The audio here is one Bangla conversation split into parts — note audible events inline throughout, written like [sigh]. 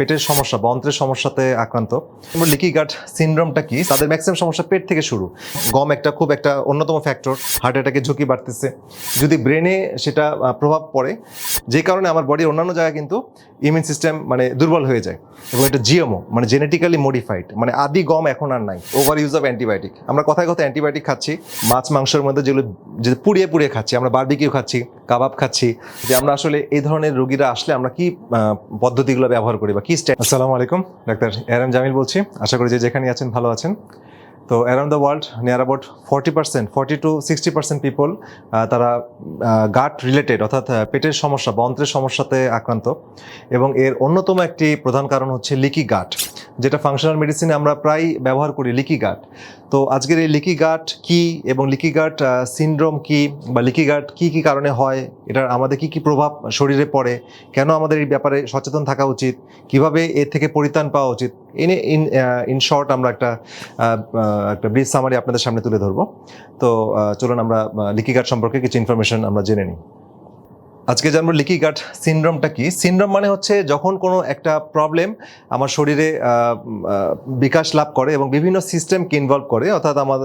পেটের সমস্যা বা অন্ত্রের সমস্যাতে আক্রান্ত। লিকি গার্ড সিনড্রোমটা কি? তাদের ম্যাক্সিমাম সমস্যা পেট থেকে শুরু। গম একটা খুব একটা অন্যতম ফ্যাক্টর হার্ট অ্যাটাকের ঝুঁকি বাড়তেছে। যদি ব্রেনে সেটা প্রভাব পড়ে, যে কারণে আমার বডির অন্যান্য জায়গায় কিন্তু ইমিউন সিস্টেম মানে দুর্বল হয়ে যায় এবং এটা জিএমও মানে জেনেটিক্যালি মডিফাইড মানে আদি গম এখন আর নাই ওভার ইউজ অফ অ্যান্টিবায়োটিক আমরা কথায় কথায় অ্যান্টিবায়োটিক খাচ্ছি, মাছ, মাংসের মধ্যে যেগুলো, যে পুড়িয়ে পুড়িয়ে খাচ্ছি, আমরা বারবিকিউ খাচ্ছি কাবাব খাচ্ছি, যে আমরা আসলে এই ধরনের রোগীরা আসলে আমরা কি পদ্ধতিগুলো ব্যবহার করি বা কি স্টে আসসালামু আলাইকুম, ডাক্তার এরাম জামিল বলছি। আশা করি যে যেখানে আছেন ভালো আছেন। তো around the world near about forty percent forty to sixty percent people তারা গাট রিলেটেড অর্থাৎ পেটের সমস্যা বা অন্ত্রের সমস্যাতে আক্রান্ত। এবং এর অন্যতম একটি প্রধান কারণ হচ্ছে লিকি গাট যেটা ফাংশনাল মেডিসিনে আমরা প্রায় ব্যবহার করি লিকি গাট তো আজকের এই লিকি গাট কি এবং লিকি গাট সিনড্রোম কি বা লিকি গাট কি কি কারণে হয়? এটার আমাদের কি কি প্রভাব শরীরে পড়ে? কেন আমাদের এই ব্যাপারে সচেতন থাকা উচিত? কীভাবে এর থেকে পরিত্রাণ পাওয়া উচিত? ইন ইন ইন শর্ট আমরা একটা একটা ব্রিজ সামারি আপনাদের সামনে তুলে ধরবো। তো চলুন আমরা লিকি গাট সম্পর্কে কিছু ইনফরমেশন আমরা জেনে নিই। আজকে জানব লিকি গাট সিনড্রোমটা কি? সিনড্রোম মানে হচ্ছে যখন কোনো একটা প্রবলেম আমার শরীরে বিকাশ লাভ করে এবং বিভিন্ন সিস্টেমকে ইনভলভ করে, অর্থাৎ আমার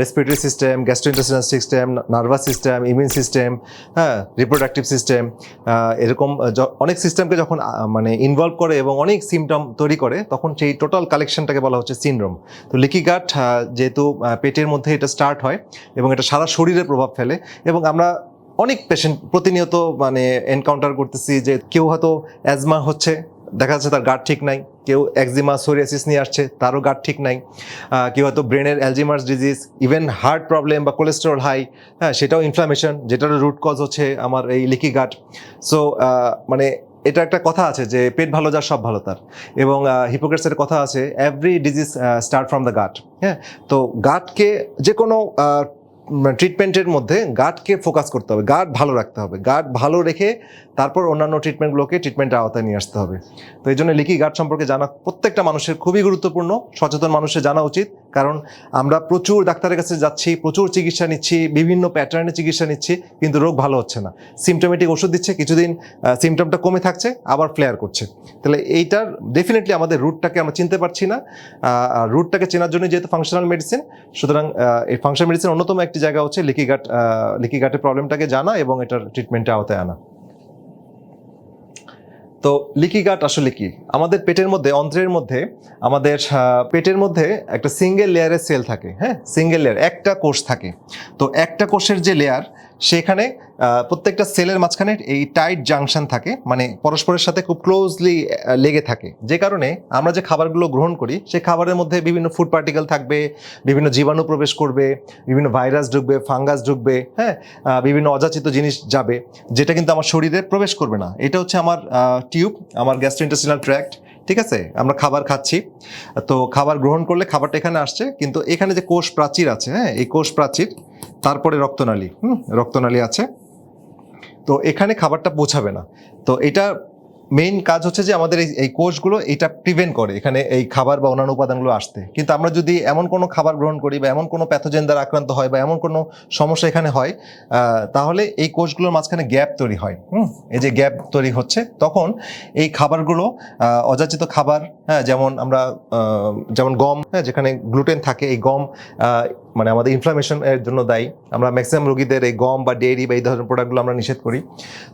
respiratory system gastrointestinal system nervous system immune system হ্যাঁ রিপ্রোডাক্টিভ সিস্টেম এরকম অনেক সিস্টেমকে যখন মানে ইনভলভ করে এবং অনেক সিমটম তৈরি করে, তখন সেই টোটাল কালেকশনটাকে বলা হচ্ছে সিনড্রোম। তো লিকি গাট যেহেতু পেটের মধ্যে এটা স্টার্ট হয় এবং এটা সারা শরীরে প্রভাব ফেলে এবং আমরা অনেক পেশেন্ট প্রতিনিয়ত মানে এনকাউন্টার করতেছি যে কেউ হয়তো অ্যাজমা হচ্ছে, দেখা যাচ্ছে তার গার্ড ঠিক নাই, কেউ একজিমা সোরিয়াসিস নিয়ে আসছে, তারও গার্ড ঠিক নাই কেউ হয়তো ব্রেনের Alzheimer's disease even heart problem বা কোলেস্টেরল হাই হ্যাঁ সেটাও ইনফ্লামেশন যেটার রুট কজ হচ্ছে আমার এই লিকি গাট সো মানে এটা একটা কথা আছে যে পেট ভালো যার, সব ভালো তার। এবং হিপোক্রেটসের কথা আছে every disease start from the gut হ্যাঁ? তো গাটকে যে কোনো ট্রিটমেন্টের মধ্যে গার্ডকে ফোকাস করতে হবে। গার্ড ভালো রাখতে হবে। গার্ড ভালো রেখে তারপর অন্যান্য ট্রিটমেন্টগুলোকে ট্রিটমেন্টের আওতায় নিয়ে আসতে হবে। তো এই জন্য লিকি গার্ড সম্পর্কে জানা প্রত্যেকটা মানুষের খুবই গুরুত্বপূর্ণ। সচেতন মানুষের জানা উচিত। কারণ আমরা প্রচুর ডাক্তারের কাছে যাচ্ছি, প্রচুর চিকিৎসা নিচ্ছি, বিভিন্ন প্যাটার্নে চিকিৎসা নিচ্ছি, কিন্তু রোগ ভালো হচ্ছে না। সিমটোমেটিক ওষুধ দিচ্ছে, কিছুদিন সিমটমটা কমে থাকছে, আবার ফ্লেয়ার করছে। তাহলে এইটার ডেফিনেটলি আমাদের রুটটাকে আমরা চিনতে পারছি না। রুটটাকে চেনার জন্য যেহেতু ফাংশনাল মেডিসিন সুতরাং এই ফাংশনাল মেডিসিন অন্যতম একটি জায়গা হচ্ছে লিকি গাট লিকি গাটের প্রবলেমটাকে জানা এবং এটার ট্রিটমেন্টে আওতায় আনা। তো লিকি গাট আসলে কি? আমাদের পেটের মধ্যে, অন্ত্রের মধ্যে, আমাদের পেটের মধ্যে একটা সিঙ্গেল লেয়ারের সেল থাকে হ্যাঁ? সিঙ্গেল লেয়ার একটা কোষ থাকে। তো একটা কোষের যে লেয়ার সেখানে প্রত্যেকটা সেলের মাঝখানে এই টাইট জাংশন থাকে মানে পরস্পরের সাথে খুব ক্লোজলি লেগে থাকে। যে কারণে আমরা যে খাবারগুলো গ্রহণ করি সেই খাবারের মধ্যে বিভিন্ন ফুড পার্টিকেল থাকবে, বিভিন্ন জীবাণু প্রবেশ করবে, বিভিন্ন ভাইরাস ঢুকবে ফাঙ্গাস ঢুকবে হ্যাঁ বিভিন্ন অযাচিত জিনিস যাবে, যেটা কিন্তু আমার শরীরে প্রবেশ করবে না। এটা হচ্ছে আমার টিউব আমার গ্যাস্ট্রোইন্টেস্টিনাল ট্র্যাক্ট ঠিক আছে? আমরা খাবার খাচ্ছি। তো খাবার গ্রহণ করলে খাবারটা এখানে আসছে, কিন্তু এখানে যে কোষ প্রাচীর আছে হ্যাঁ এই কোষ প্রাচীর, তারপরে রক্তনালী, হুম, রক্তনালী আছে। তো এখানে খাবারটা পৌঁছাবে না। তো এটা মেইন কাজ হচ্ছে যে আমাদের এই কোষগুলো এটা প্রিভেন্ট করে, এখানে এই খাবার বা অন্যান্য উপাদানগুলো আসতে। কিন্তু আমরা যদি এমন কোনো খাবার গ্রহণ করি বা এমন কোনো প্যাথোজেন দ্বারা আক্রান্ত হয় বা এমন কোনো সমস্যা এখানে হয় তাহলে এই কোষগুলোর মাঝখানে গ্যাপ তৈরি হয়। এই যে গ্যাপ তৈরি হচ্ছে, তখন এই খাবারগুলো অযাচিত খাবার হ্যাঁ যেমন আমরা যেমন গম হ্যাঁ যেখানে গ্লুটেন থাকে, এই গম মানে আমাদের ইনফ্লামেশন এর জন্য দায়ী। আমরা ম্যাক্সিমাম রোগীদের এই গম বা ডেয়ারি বা এই ধরনের প্রোডাক্টগুলো আমরা নিষেধ করি।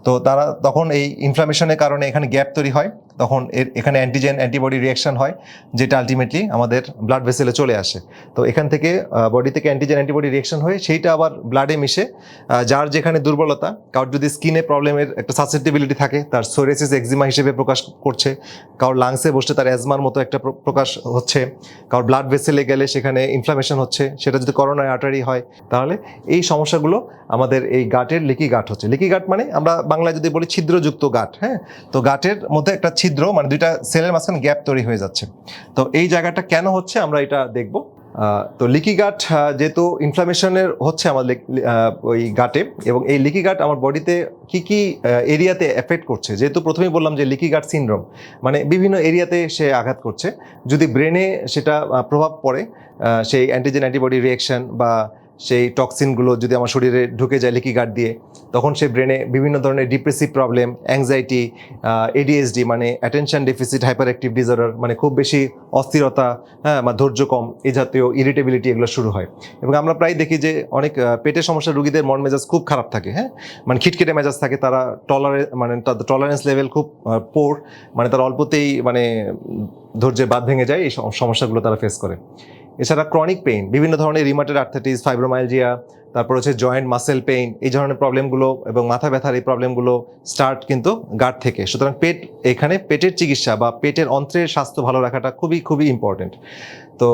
তো তারা তখন এই ইনফ্লামেশনের কারণে এখানে গ্যাপ তৈরি হয়। তখন এর এখানে অ্যান্টিজেন অ্যান্টিবডি রিয়াকশন হয়, যেটা আলটিমেটলি আমাদের ব্লাড ভেসেলে চলে আসে। তো এখান থেকে বডি থেকে অ্যান্টিজেন অ্যান্টিবডি রিয়াকশন হয়ে সেইটা আবার ব্লাডে মিশে যার যেখানে দুর্বলতা, কারোর যদি স্কিনে প্রবলেমের একটা সাসেপ্টিবিলিটি থাকে, তার সোরেসিস এক্সিমা হিসেবে প্রকাশ করছে, কারোর লাংসে বসে তার অ্যাজমার মতো একটা প্র- প্রকাশ হচ্ছে, কারোর ব্লাড ভেসেলে গেলে সেখানে ইনফ্লামেশন হচ্ছে, সেটা যদি করোনায় আর্টারি হয়, তাহলে এই সমস্যাগুলো আমাদের এই গাটের লিকি গাট হচ্ছে। লিকি গাট মানে আমরা বাংলায় যদি বলি ছিদ্রযুক্ত গাট হ্যাঁ? তো গাটের মধ্যে একটা ছিদ্র মানে দুইটা সেলের মাঝখানে গ্যাপ তৈরি হয়ে যাচ্ছে। তো এই জায়গাটা কেন হচ্ছে আমরা এটা দেখব। তো লিকি গাট যেহেতু ইনফ্লামেশনের হচ্ছে আমার ওই গাটে, এবং এই লিকি গাট আমার বডিতে কি কি এরিয়াতে এফেক্ট করছে? যেহেতু প্রথমেই বললাম যে লিকি গাট সিনড্রোম মানে বিভিন্ন এরিয়াতে সে আঘাত করছে। যদি ব্রেনে সেটা প্রভাব পড়ে সেই অ্যান্টিজেন অ্যান্টিবডি রিয়াকশন বা সেই টক্সিনগুলো যদি আমার শরীরে ঢুকে যায় লিকি গার্ড দিয়ে, তখন সে ব্রেনে বিভিন্ন ধরনের ডিপ্রেসিভ প্রবলেম অ্যাংজাইটি এডিএসডি মানে attention deficit hyper active disorder মানে খুব বেশি অস্থিরতা হ্যাঁ বা ধৈর্য কম, এই জাতীয় ইরিটেবিলিটি এগুলো শুরু হয়। এবং আমরা প্রায় দেখি যে অনেক পেটের সমস্যা রুগীদের মন মেজাজ খুব খারাপ থাকে হ্যাঁ? মানে খিটখিটে মেজাজ থাকে, তারা টলারে মানে তাদের টলারেন্স লেভেল খুব পোর মানে তারা অল্পতেই মানে ধৈর্যের বাদ ভেঙে যায়, এই সমস্যাগুলো তারা ফেস করে। এছাড়া ক্রনিক পেইন বিভিন্ন ধরনের রিমাটেড আর্থাইটিস ফাইব্রোমাইলজিয়া তারপর হচ্ছে জয়েন্ট মাসেল পেইন এই ধরনের প্রবলেমগুলো এবং মাথা ব্যথার এই প্রবলেমগুলো স্টার্ট কিন্তু গার্ড থেকে। সুতরাং পেট, এখানে পেটের চিকিৎসা বা পেটের অন্ত্রের স্বাস্থ্য ভালো রাখাটা খুবই খুবই ইম্পর্টেন্ট তো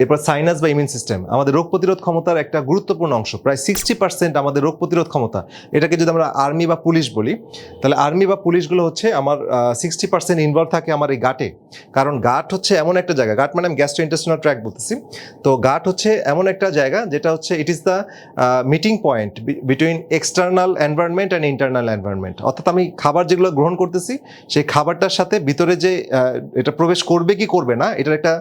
এরপর সাইনাস বা ইমিউন সিস্টেম আমাদের রোগ প্রতিরোধ ক্ষমতার একটা গুরুত্বপূর্ণ অংশ। প্রায় সিক্সটি পার্সেন্ট আমাদের রোগ প্রতিরোধ ক্ষমতা। এটাকে যদি আমরা আর্মি বা পুলিশ বলি, তাহলে আর্মি বা পুলিশগুলো হচ্ছে আমার সিক্সটি পার্সেন্ট ইনভলভ থাকে আমার এই গাটে কারণ গাট হচ্ছে এমন একটা জায়গা গাট মানে আমি গ্যাস্ট্রো ইন্টেস্টিনাল ট্র্যাক বলতেছি। তো গাট হচ্ছে এমন একটা জায়গা যেটা হচ্ছে it is the meeting point between external environment and internal environment অর্থাৎ আমি খাবার যেগুলো গ্রহণ করতেছি, সেই খাবারটার সাথে ভিতরে যে এটা প্রবেশ করবে কি করবে না, এটার একটা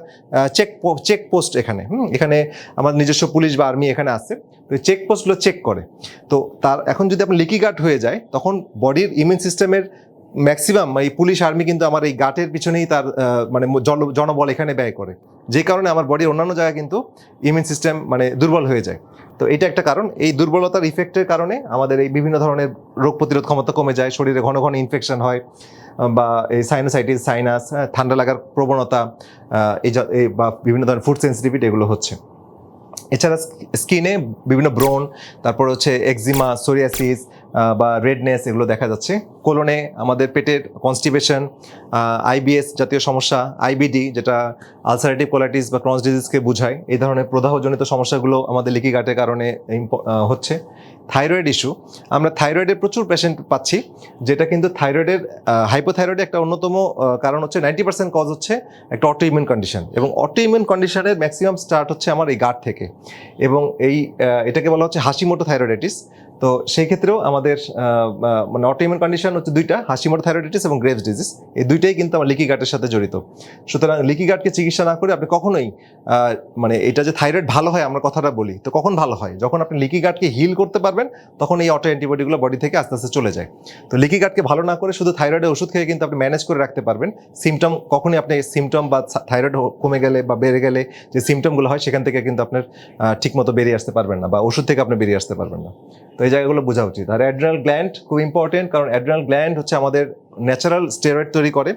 চেক চেক পোস্ট এখানে, হুম, এখানে আমাদের নিজস্ব পুলিশ বা আর্মি এখানে আছে, তো চেকপোস্টগুলো চেক করে। তো তার, এখন যদি আপনার লিকি গার্ড হয়ে যায়, তখন বডির ইমিউন সিস্টেমের ম্যাক্সিমাম এই পুলিশ, আর্মি কিন্তু আমার এই গাটের পিছনেই তার মানে জনবল এখানে ব্যয় করে। যে কারণে আমার বডির অন্যান্য জায়গায় কিন্তু ইমিউন সিস্টেম মানে দুর্বল হয়ে যায়। তো এটা একটা কারণ। এই দুর্বলতার ইফেক্টের কারণে আমাদের এই বিভিন্ন ধরনের রোগ প্রতিরোধ ক্ষমতা কমে যায়, শরীরে ঘন ঘন ইনফেকশন হয় বা এই সাইনোসাইটিস সাইনাস ঠান্ডা লাগার প্রবণতা এই বা বিভিন্ন ধরনের ফুড সেন্সিটিভিটি এগুলো হচ্ছে। এছাড়া স্কিনে বিভিন্ন ব্রণ, তারপর হচ্ছে এক্সিমা সোরিয়াসিস বা রেডনেস এগুলো দেখা যাচ্ছে। কোলনে আমাদের পেটের কনস্টিপেশন আইবিএস জাতীয় সমস্যা আইবিডি যেটা আলসারেটিভ কোলাইটিস বা ক্রস ডিজিজকে বোঝায়, এই ধরনের প্রদাহজনিত সমস্যাগুলো আমাদের লিকি গাটের কারণে হচ্ছে। থাইরয়েড ইস্যু আমরা থাইরয়েডের প্রচুর পেশেন্ট পাচ্ছি, যেটা কিন্তু থাইরয়েডের হাইপোথাইরয়েডের একটা অন্যতম কারণ হচ্ছে নাইনটি পার্সেন্ট কজ হচ্ছে একটা অটো ইমিউন কন্ডিশন এবং অটো ইমিউন কন্ডিশনের ম্যাক্সিমাম স্টার্ট হচ্ছে আমার এই গাট থেকে এবং এই এটাকে বলা হচ্ছে হাসিমোটো থাইরয়েডাইটিস তো সেই ক্ষেত্রেও আমাদের মানে অটো ইমিউন কন্ডিশন হচ্ছে দুইটা হাসিমোটো থাইরয়েডাইটিস এবং গ্রেভস ডিজিজ এই দুইটাই কিন্তু আমার লিকি গাটের সাথে জড়িত। সুতরাং লিকি গাটকে চিকিৎসা না করে আপনি কখনোই মানে এটা যে থাইরয়েড ভালো হয় আমরা কথাটা বলি, তো কখন ভালো হয়? যখন আপনি লিকি গাটকে হিল করতে পারবেন, তখন এই অটো অ্যান্টিবডিগুলো বডি থেকে আস্তে আস্তে চলে যায়। তো লিকি গাটকে ভালো না করে শুধু থাইরয়েডের ওষুধ খেয়ে কিন্তু আপনি ম্যানেজ করে রাখতে পারবেন। সিমটম কখনই আপনি সিমটম বা থাইরয়েড কমে গেলে বা বেড়ে গেলে যে সিমটমগুলো হয়, সেখান থেকে কিন্তু আপনার ঠিকমতো বেরিয়ে আসতে পারবেন না বা ওষুধ থেকে আপনি বেরিয়ে আসতে পারবেন না। তো এই জায়গাগুলো বোঝা উচিত। আর অ্যাড্রিনাল গ্ল্যান্ড খুব ইম্পর্টেন্ট কারণ অ্যাড্রিনাল গ্ল্যান্ড হচ্ছে আমাদের ন্যাচারাল স্টেরয়েড তৈরি করে,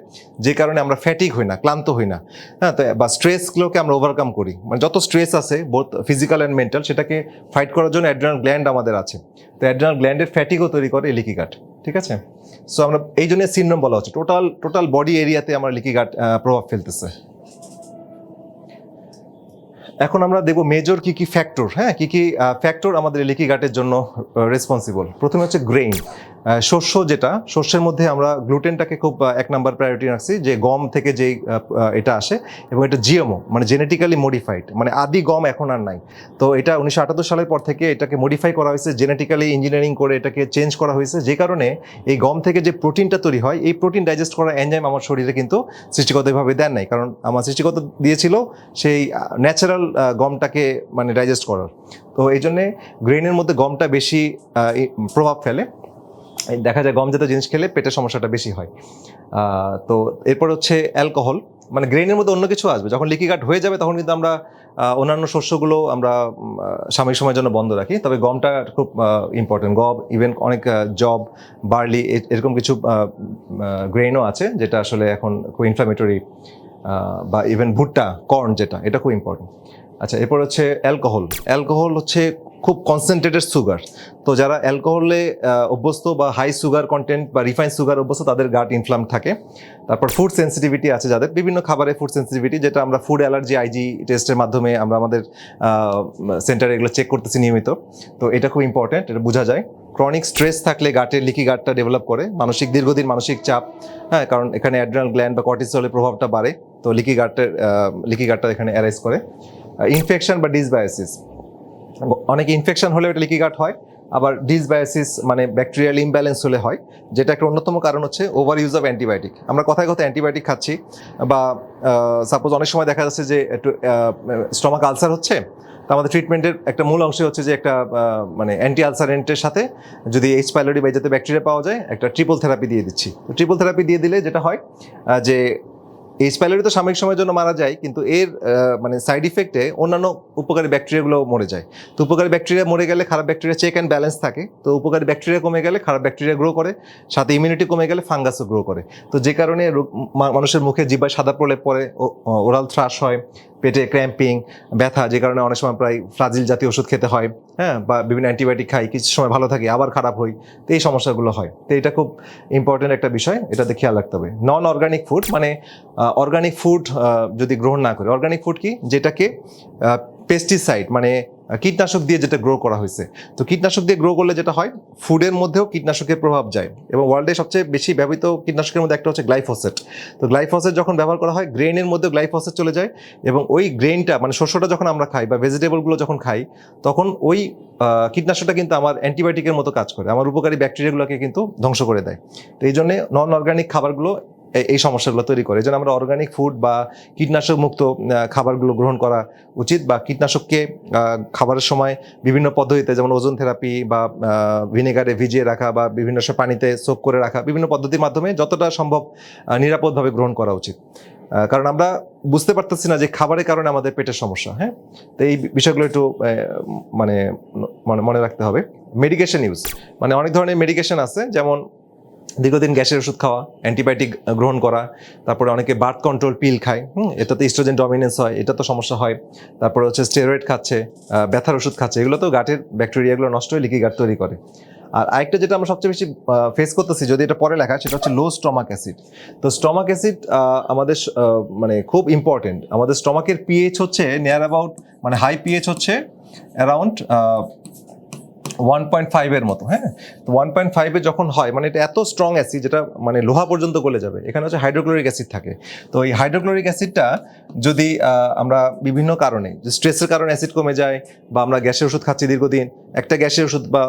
যে কারণে আমরা ফ্যাটিক হই না, ক্লান্ত হই না। হ্যাঁ তো, বা স্ট্রেসগুলোকে আমরা ওভারকাম করি। মানে যত স্ট্রেস আছে বোথ ফিজিক্যাল অ্যান্ড মেন্টাল সেটাকে ফাইট করার জন্য অ্যাড্রিনাল গ্ল্যান্ড আমাদের আছে। তো অ্যাড্রিনাল গ্ল্যান্ডের ফ্যাটিকও তৈরি করে লিকি গাট ঠিক আছে? সো আমরা, এই জন্য সিনড্রোম বলা হচ্ছে টোটাল টোটাল বডি এরিয়াতে আমার লিকি গাট প্রভাব ফেলতেছে। এখন আমরা দেখব মেজর কি কি ফ্যাক্টর হ্যাঁ? কি কি ফ্যাক্টর আমাদের লিকি গাটের জন্য রেসপন্সিবল প্রথমে হচ্ছে গ্রেইন শস্য যেটা, শস্যের মধ্যে আমরা গ্লুটেনটাকে খুব এক নাম্বার প্রায়োরিটি রাখছি, যে গম থেকে যেই এটা আসে, এবং এটা জিএমও মানে জেনেটিক্যালি মডিফাইড মানে আদি গম এখন আর নাই। তো এটা উনিশশো আটাত্তর সালের পর থেকে এটাকে মডিফাই করা হয়েছে জেনেটিক্যালি ইঞ্জিনিয়ারিং করে এটাকে চেঞ্জ করা হয়েছে, যে কারণে এই গম থেকে যে প্রোটিনটা তৈরি হয়, এই প্রোটিন ডাইজেস্ট করা এনজাইম আমার শরীরে কিন্তু সৃষ্টিগতভাবে দেন নাই, কারণ আমার সৃষ্টিগত দিয়েছিল সেই ন্যাচারাল গমটাকে মানে ডাইজেস্ট করার। তো এই জন্যে গ্রেনের মধ্যে গমটা বেশি প্রভাব ফেলে। দেখা যায় গম জাতীয় জিনিস খেলে পেটের সমস্যাটা বেশি হয়। তো এরপর হচ্ছে অ্যালকোহল মানে গ্রেনের মধ্যে অন্য কিছু আসবে। যখন লিকি হয়ে যাবে তখন কিন্তু আমরা অন্যান্য শস্যগুলো আমরা সাময়িক সময়ের জন্য বন্ধ রাখি। তবে গমটা খুব ইম্পর্টেন্ট গম ইভেন অনেক জব বার্লি এরকম কিছু গ্রেনও আছে যেটা আসলে এখন খুব ইনফ্লামেটরি বা ইভেন ভুট্টা কর্ন যেটা, এটা খুব ইম্পর্টেন্ট আচ্ছা এরপর হচ্ছে অ্যালকোহল অ্যালকোহল হচ্ছে খুব কনসেন্ট্রেটেড সুগার তো যারা অ্যালকোহলে অভ্যস্ত বা হাই সুগার কন্টেন্ট বা রিফাইন সুগার অভ্যস্ত, তাদের গাট ইনফ্লাম থাকে। তারপর ফুড সেন্সিটিভিটি আছে যাদের। বিভিন্ন খাবারে ফুড সেন্সিটিভিটি যেটা আমরা ফুড অ্যালার্জি আইজি টেস্টের মাধ্যমে আমরা আমাদের সেন্টারে এগুলো চেক করতেছি নিয়মিত। তো এটা খুব ইম্পর্ট্যান্ট এটা বোঝা যায়। ক্রনিক স্ট্রেস থাকলে গাটের লিকি গাটটা ডেভেলপ করে। মানসিক, দীর্ঘদিন মানসিক চাপ হ্যাঁ কারণ এখানে অ্যাড্রিনাল গ্ল্যান্ড বা কর্টিসলের প্রভাবটা বাড়ে। তো লিকি গার্ডের লিকি গার্ডটা এখানে অ্যারাইজ করে। ইনফেকশন বা ডিসবায়োসিস অনেক ইনফেকশন হলে এটা লিকি গাট হয়, আবার ডিসবায়োসিস মানে ব্যাকটেরিয়াল ইমব্যালেন্স হলে হয়, যেটা একটা অন্যতম কারণ হচ্ছে ওভার ইউজ অফ অ্যান্টিবায়োটিক আমরা কথায় কথা অ্যান্টিবায়োটিক খাচ্ছি, বা সাপোজ অনেক সময় দেখা যাচ্ছে যে একটু স্টমাক আলসার হচ্ছে, তো আমাদের ট্রিটমেন্টের একটা মূল অংশ হচ্ছে যে একটা মানে অ্যান্টি আলসারেন্টের সাথে যদি এইচ পাইলোরি বা যাতে ব্যাকটেরিয়া পাওয়া যায়, একটা ট্রিপল থেরাপি দিয়ে দিচ্ছি। তো ট্রিপল থেরাপি দিয়ে দিলে যেটা হয় যে এইচ পাইলোরি তো সাময়িক সময়ের জন্য মারা যায়, কিন্তু এর মানে সাইড ইফেক্টে অন্যান্য উপকারী ব্যাকটেরিয়াগুলো মরে যায়। তো উপকারী ব্যাকটেরিয়া মরে গেলে খারাপ ব্যাকটেরিয়া চেক অ্যান্ড ব্যালেন্স থাকে। তো উপকারী ব্যাকটেরিয়া কমে গেলে খারাপ ব্যাকটেরিয়া গ্রো করে, সাথে ইমিউনিটি কমে গেলে ফাঙ্গাসও গ্রো করে। তো যে কারণে মানুষের মুখে জিব্বায় সাদা পড়লে পরে ওরাল থ্রাশ হয়। পেটে ক্র্যাম্পিং ব্যথা, যে কারণে অনেক সময় প্রায় ফ্লাজিল জাতীয় ওষুধ খেতে হয় হ্যাঁ বা বিভিন্ন অ্যান্টিবায়োটিক খাই, কিছু সময় ভালো থাকে, আবার খারাপ হই, তো এই সমস্যাগুলো হয়। তো এটা খুব ইম্পর্টেন্ট একটা বিষয়, এটাতে খেয়াল রাখতে হবে। নন অর্গানিক ফুড মানে অর্গানিক ফুড যদি গ্রহণ না করে অর্গানিক ফুড কি? যেটাকে পেস্টিসাইড মানে কীটনাশক দিয়ে যেটা গ্রো করা হয়েছে। তো কীটনাশক দিয়ে গ্রো করলে যেটা হয় ফুডের মধ্যেও কীটনাশকের প্রভাব যায় এবং ওয়ার্ল্ডে সবচেয়ে বেশি ব্যবহৃত কীটনাশকের মধ্যে একটা হচ্ছে গ্লাইফোসেট তো গ্লাইফোসেট যখন ব্যবহার করা হয় গ্রেনের মধ্যে গ্লাইফোসেট চলে যায় এবং ওই গ্রেনটা মানে শস্যটা যখন আমরা খাই বা ভেজিটেবলগুলো যখন খাই, তখন ওই কীটনাশকটা কিন্তু আমার অ্যান্টিবায়োটিকের মতো কাজ করে, আমার উপকারী ব্যাকটেরিয়াগুলোকে কিন্তু ধ্বংস করে দেয়। তো এই জন্যে নন অর্গানিক খাবারগুলো এই- সমস্যাগুলো তৈরি করে। জন্য আমরা অর্গানিক ফুড বা কীটনাশক মুক্ত খাবারগুলো গ্রহণ করা উচিত বা কীটনাশককে খাবারের সময় বিভিন্ন পদ্ধতিতে যেমন ওজন থেরাপি বা ভিনেগারে ভিজিয়ে রাখা বা বিভিন্ন সময় পানিতে সোক করে রাখা বিভিন্ন পদ্ধতির মাধ্যমে যতটা সম্ভব নিরাপদভাবে গ্রহণ করা উচিত। কারণ আমরা বুঝতে পারতেছি না যে খাবারের কারণে আমাদের পেটের সমস্যা হ্যাঁ? তো এই বিষয়গুলো একটু মানে মনে রাখতে হবে। মেডিকেশন ইউজ মানে অনেক ধরনের মেডিকেশন আছে, যেমন দীর্ঘদিন গ্যাসের ওষুধ খাওয়া, অ্যান্টিবায়োটিক গ্রহণ করা, তারপরে অনেকে বার্থ কন্ট্রোল পিল খায়, হুম, এটাতে ইস্ট্রোজেন ডমিনেন্স হয়, এটা তো সমস্যা হয়। তারপরে হচ্ছে স্টেরয়েড খাচ্ছে ব্যথার ওষুধ খাচ্ছে এগুলো তো গাটের ব্যাকটেরিয়াগুলো নষ্ট হয়ে লিকি গাট তৈরি করে। আর আরেকটা যেটা আমরা সবচেয়ে বেশি ফেস করতেছি, যদি এটা পরে লেখা, সেটা হচ্ছে লো স্টমাক অ্যাসিড তো স্টমাক অ্যাসিড আমাদের মানে খুব ইম্পর্টেন্ট আমাদের স্টমাকের পিএইচ হচ্ছে নিয়ার অ্যাবাউট মানে হাই পিএইচ হচ্ছে অ্যারাউন্ড ওয়ান পয়েন্ট ফাইভের মতো হ্যাঁ? তো ওয়ান পয়েন্ট ফাইভে যখন হয় মানে এটা এত স্ট্রং অ্যাসিড যেটা মানে লোহা পর্যন্ত গলে যাবে, এখানে হচ্ছে হাইড্রোক্লোরিক অ্যাসিড থাকে। তো এই হাইড্রোক্লোরিক অ্যাসিডটা যদি আমরা বিভিন্ন কারণে স্ট্রেসের কারণে অ্যাসিড কমে যায়, বা আমরা গ্যাসের ওষুধ খাচ্ছি দীর্ঘদিন, একটা গ্যাসের ওষুধ বা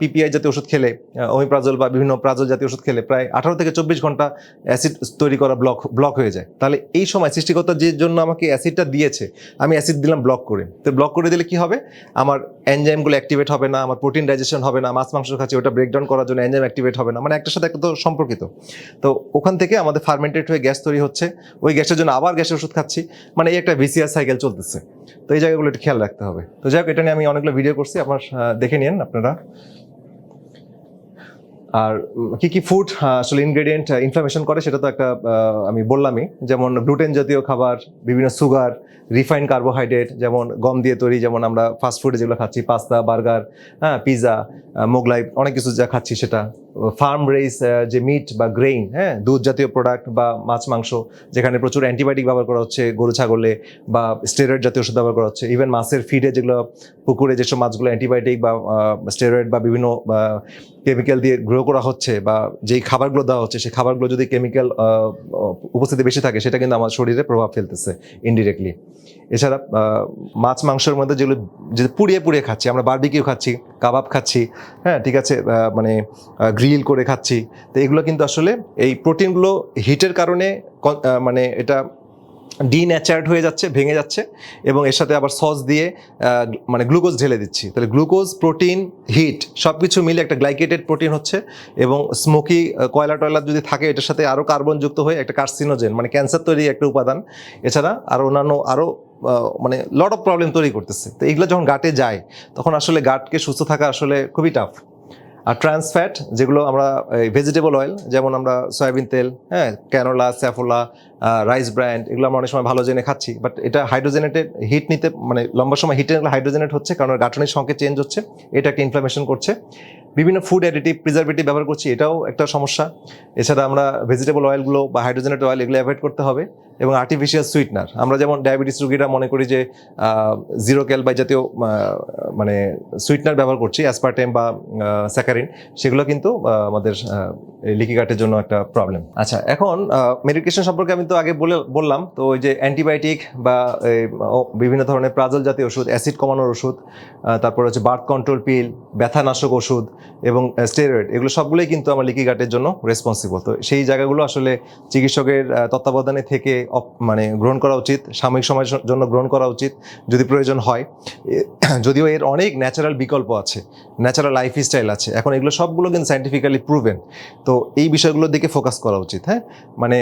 পিপিআই জাতীয় ওষুধ খেলে ওমিপ্রাজল বা বিভিন্ন প্রাজল জাতীয় ওষুধ খেলে প্রায় আঠারো থেকে চব্বিশ ঘণ্টা অ্যাসিড তৈরি করা ব্লক ব্লক হয়ে যায়। তাহলে এই সময় সৃষ্টিকর্তা যে জন্য আমাকে অ্যাসিডটা দিয়েছে, আমি অ্যাসিড দিলাম ব্লক করে। তো ব্লক করে দিলে কি হবে? আমার এনজাইমগুলো অ্যাক্টিভেট হবে না, আমার প্রোটিন ডাইজেশন হবে না, মাছ, মাংস খাচ্ছি, ওটা ব্রেকডাউন করার জন্য এনজাইম অ্যাক্টিভেট হবে না মানে একটার সাথে একটা তো সম্পর্কিত। তো ওখান থেকে আমাদের ফার্মেন্টেড হয়ে গ্যাস তৈরি হচ্ছে, ওই গ্যাসের জন্য আবার গ্যাসের ওষুধ খাচ্ছি মানে এই একটা ভিসিআর সাইকেল চলতেছে। তো এই জায়গাগুলো একটু খেয়াল রাখতে হবে। তো যাই হোক, এটা নিয়ে আমি অনেকগুলো ভিডিও করছি, আপনার দেখে নিন আপনারা। আর কি কি ফুড আসলে ইনগ্রেডিয়েন্ট ইনফ্লামেশন করে সেটা তো একটা আমি বললামই। যেমন গ্লুটেন জাতীয় খাবার, বিভিন্ন সুগার রিফাইন্ড কার্বোহাইড্রেট যেমন গম দিয়ে তৈরি, যেমন আমরা ফাস্ট ফুডে যেগুলো খাচ্ছি পাস্তা বার্গার হ্যাঁ পিৎজা মোগলাই, অনেক কিছু যা খাচ্ছি সেটা। ফার্ম রেস যে মিট বা গ্রেইন হ্যাঁ দুধ জাতীয় প্রোডাক্ট বা মাছ, মাংস, যেখানে প্রচুর অ্যান্টিবায়োটিক ব্যবহার করা হচ্ছে, গরু, ছাগলে বা স্টেরয়েড জাতীয় ওষুধ ব্যবহার করা হচ্ছে ইভেন মাছের ফিডে যেগুলো, পুকুরে যেসব মাছগুলো অ্যান্টিবায়োটিক বা স্টেরয়েড বা বিভিন্ন কেমিক্যাল দিয়ে গ্রো করা হচ্ছে বা যেই খাবারগুলো দেওয়া হচ্ছে, সেই খাবারগুলো যদি কেমিক্যাল উপস্থিতি বেশি থাকে, সেটা কিন্তু আমার শরীরে প্রভাব ফেলতেছে ইনডিরেক্টলি এছাড়া মাছ মাংসের মধ্যে যেগুলো, যে পুড়িয়ে পুড়িয়ে খাচ্ছি, আমরা বার্বিকিউ খাচ্ছি কাবাব খাচ্ছি হ্যাঁ ঠিক আছে মানে গ্রিল করে খাচ্ছি, তো এগুলো কিন্তু আসলে এই প্রোটিনগুলো হিটের কারণে মানে এটা ডিন্যাচার্ড হয়ে যাচ্ছে, ভেঙে যাচ্ছে এবং এর সাথে আবার সস দিয়ে মানে গ্লুকোজ ঢেলে দিচ্ছি। তাহলে গ্লুকোজ প্রোটিন হিট সব কিছু মিলে একটা গ্লাইকেটেড প্রোটিন হচ্ছে এবং স্মোকি কয়লা টয়লা যদি থাকে, এটার সাথে আরও কার্বন যুক্ত হয়ে একটা কার্সিনোজেন মানে ক্যান্সার তৈরি একটা উপাদান। এছাড়া আরও অন্যান্য আরও মানে লট অফ প্রবলেম তৈরি করতেছে। তো এইগুলো যখন গাটে যায়, তখন আসলে গাটকে সুস্থ থাকা আসলে খুবই টাফ আর ট্রান্স ফ্যাট যেগুলো আমরা ভেজিটেবল অয়েল যেমন আমরা সয়াবিন তেল হ্যাঁ ক্যানোলা স্যাফোলা রাইস ব্র্যান্ড এগুলো আমরা অনেক সময় ভালো জেনে খাচ্ছি বাট এটা হাইড্রোজেনেটেড হিট নিতে মানে লম্বা সময় হিটে হাইড্রোজেনেট হচ্ছে, কারণ গাঠনিক সংকেত চেঞ্জ হচ্ছে, এটা একটা ইনফ্লামেশন করছে। বিভিন্ন ফুড অ্যাডিটিভ প্রিজারভেটিভ ব্যবহার করছি, এটাও একটা সমস্যা। এছাড়া আমরা ভেজিটেবল অয়েলগুলো বা হাইড্রোজেনেট অয়েল এগুলো অ্যাভয়েড করতে হবে। এবং আর্টিফিশিয়াল সুইটনার আমরা যেমন ডায়াবেটিস রোগীরা মনে করি যে জিরো ক্যাল বা জাতীয় মানে সুইটনার ব্যবহার করছি অ্যাসপার্টেম বা স্যাকারিন সেগুলো কিন্তু আমাদের লিকি জন্য একটা প্রবলেম আচ্ছা এখন মেডিকেশন সম্পর্কে আমি তো আগে বলে, বললাম, তো ওই যে অ্যান্টিবায়োটিক বা বিভিন্ন ধরনের প্রাজল জাতীয় ওষুধ অ্যাসিড কমানোর ওষুধ তারপর হচ্ছে বার্থ কন্ট্রোল পিল ব্যথানাশক ওষুধ এবং স্টেরয়েড এগুলো সবগুলোই কিন্তু আমার লিকি জন্য রেসপন্সিবল তো সেই জায়গাগুলো আসলে চিকিৎসকের তত্ত্বাবধানে থেকে মানে গ্রহণ করা উচিত, সাময়িক সময়ের জন্য গ্রহণ করা উচিত যদি প্রয়োজন হয়। [clears throat] যদিও এর অনেক ন্যাচারাল বিকল্প আছে ন্যাচারাল লাইফ স্টাইল আছে, এখন এগুলো সবগুলো কিন্তু সাইন্টিফিক্যালি প্রুভেন তো এই বিষয়গুলোর দিকে ফোকাস করা উচিত হ্যাঁ? মানে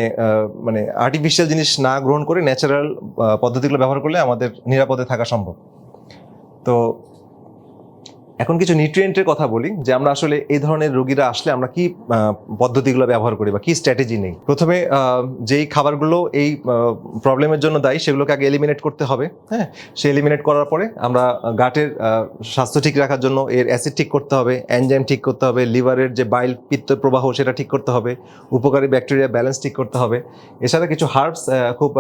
মানে আর্টিফিশিয়াল জিনিস না গ্রহণ করে ন্যাচারাল পদ্ধতিগুলো ব্যবহার করলে আমাদের নিরাপদে থাকা সম্ভব। তো এখন কিছু নিউট্রিয়েন্টের কথা বলি, যে আমরা আসলে এই ধরনের রোগীরা আসলে আমরা কি পদ্ধতিগুলো ব্যবহার করি বা কি স্ট্র্যাটেজি নেই। প্রথমে যেই খাবারগুলো এই প্রবলেমের জন্য দায়ী, সেগুলোকে আগে এলিমিনেট করতে হবে হ্যাঁ? সে এলিমিনেট করার পরে আমরা গাটের স্বাস্থ্য ঠিক রাখার জন্য এর অ্যাসিড ঠিক করতে হবে এনজাইম ঠিক করতে হবে লিভারের যে বাইল পিত্ত প্রবাহ, সেটা ঠিক করতে হবে, উপকারী ব্যাকটেরিয়া ব্যালেন্স ঠিক করতে হবে। এছাড়া কিছু হার্বস খুব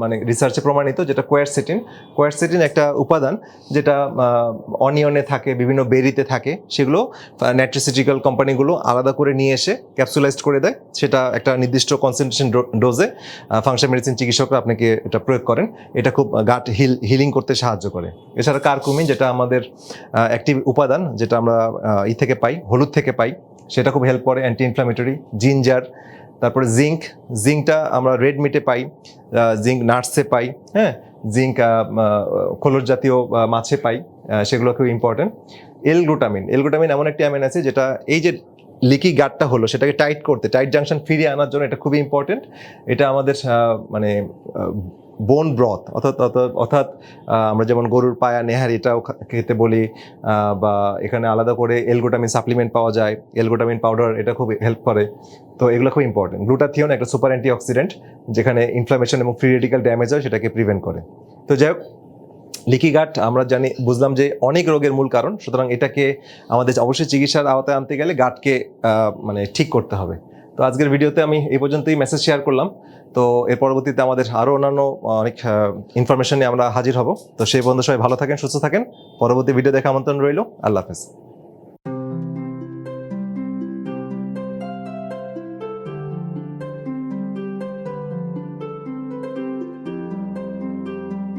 মানে রিসার্চে প্রমাণিত, যেটা কোয়ারসেটিন কোয়ারসেটিন একটা উপাদান, যেটা অনিয়নে থাকে, বিভিন্ন বেরিতে থাকে, সেগুলো ন্যাট্রিসিটিক্যাল কোম্পানিগুলো আলাদা করে নিয়ে এসে ক্যাপসুলাইজড করে দেয়। সেটা একটা নির্দিষ্ট কনসেন্ট্রেশন ডোজে ফাংশন মেডিসিন চিকিৎসকরা আপনাকে এটা প্রয়োগ করেন। এটা খুব গাট হিল হিলিং করতে সাহায্য করে। এছাড়া কারকুমিন যেটা আমাদের একটি উপাদান, যেটা আমরা ই থেকে পাই, হলুদ থেকে পাই, সেটা খুব হেল্প করে অ্যান্টি ইনফ্লামেটরি জিঞ্জার তারপরে জিঙ্ক জিঙ্কটা আমরা রেড মিটে পাই জিঙ্ক নাটসে পাই হ্যাঁ? জিঙ্ক খোলর জাতীয় মাছে পাই সেগুলো খুব important L glutamine L glutamine এমন একটি অ্যামিন আছে যেটা এই যে লিকি গাটটা হলো, সেটাকে টাইট করতে টাইট জাংশন ফিরিয়ে আনার জন্য এটা খুবই ইম্পর্টেন্ট এটা আমাদের মানে বোন ব্রথ অর্থাৎ অর্থাৎ আমরা যেমন গরুর পায়া, নেহার এটাও খেতে বলি বা এখানে আলাদা করে এলগোটামিন সাপ্লিমেন্ট পাওয়া যায়। এলগোটামিন পাউডার এটা খুব হেল্প করে। তো এগুলো খুব ইম্পর্টেন্ট গ্লুটাথিয়ন একটা সুপার অ্যান্টি অক্সিডেন্ট যেখানে ইনফ্লামেশন এবং ফ্রি রেডিক্যাল ড্যামেজ হয়, সেটাকে প্রিভেন্ট করে। তো যাই হোক লিকি গাট আমরা জানি, বুঝলাম যে অনেক রোগের মূল কারণ, সুতরাং এটাকে আমাদের অবশ্যই চিকিৎসার আওতায় আনতে গেলে গাটকে মানে ঠিক করতে হবে। তো আজকের ভিডিওতে আমি এই পর্যন্তই মেসেজ শেয়ার করলাম। তো এর পরবর্তীতে আমাদের আরও অন্যান্য অনেক ইনফরমেশন নিয়ে আমরা হাজির হব। তো সেই বন্ধু সবাই ভালো থাকেন, সুস্থ থাকেন। পরবর্তী ভিডিও দেখা আমন্ত্রণ রইল। আল্লাহ হাফেজ।